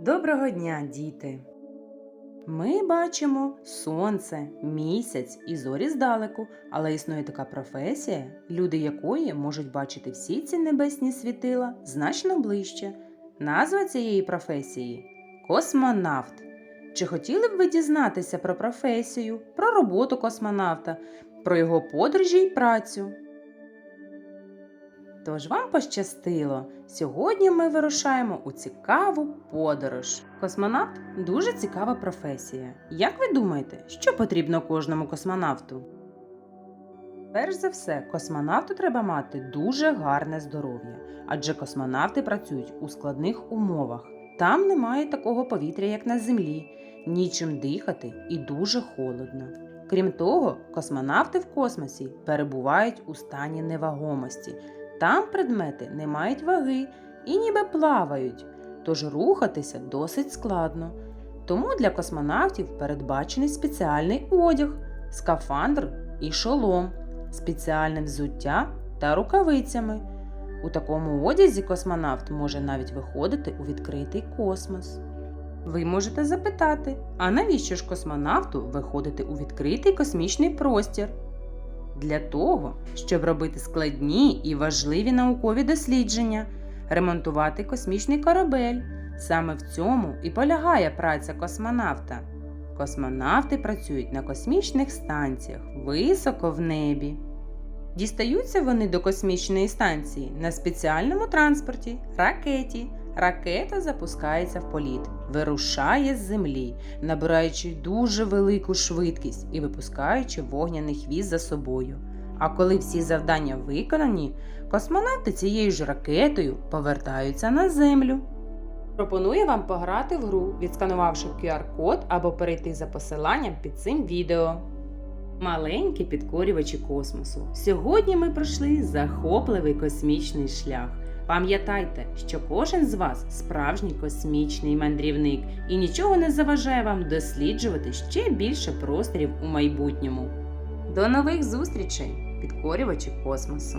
Доброго дня, діти! Ми бачимо сонце, місяць і зорі здалеку, але існує така професія, люди якої можуть бачити всі ці небесні світила значно ближче. Назва цієї професії космонавт. Чи хотіли б ви дізнатися про професію, про роботу космонавта, про його подорожі й працю? Тож вам пощастило. Сьогодні ми вирушаємо у цікаву подорож. Космонавт дуже цікава професія. Як ви думаєте, що потрібно кожному космонавту? Перш за все, космонавту треба мати дуже гарне здоров'я, адже космонавти працюють у складних умовах. Там немає такого повітря, як на землі, нічим дихати і дуже холодно. Крім того, космонавти в космосі перебувають у стані невагомості. Там предмети не мають ваги і ніби плавають, тож рухатися досить складно. Тому для космонавтів передбачений спеціальний одяг, скафандр і шолом, спеціальне взуття та рукавицями. У такому одязі космонавт може навіть виходити у відкритий космос. Ви можете запитати, а навіщо ж космонавту виходити у відкритий космічний простір? Для того, щоб робити складні і важливі наукові дослідження, ремонтувати космічний корабель. Саме в цьому і полягає праця космонавта. Космонавти працюють на космічних станціях високо в небі. Дістаються вони до космічної станції на спеціальному транспорті ракеті. Ракета запускається в політ, вирушає з землі, набираючи дуже велику швидкість і випускаючи вогняний хвіст за собою. А коли всі завдання виконані, космонавти цією ж ракетою повертаються на землю. Пропоную вам пограти в гру, відсканувавши QR-код або перейти за посиланням під цим відео. Маленькі підкорювачі космосу. Сьогодні ми пройшли захопливий космічний шлях. Пам'ятайте, що кожен з вас справжній космічний мандрівник і нічого не заважає вам досліджувати ще більше просторів у майбутньому. До нових зустрічей, підкорювачі космосу!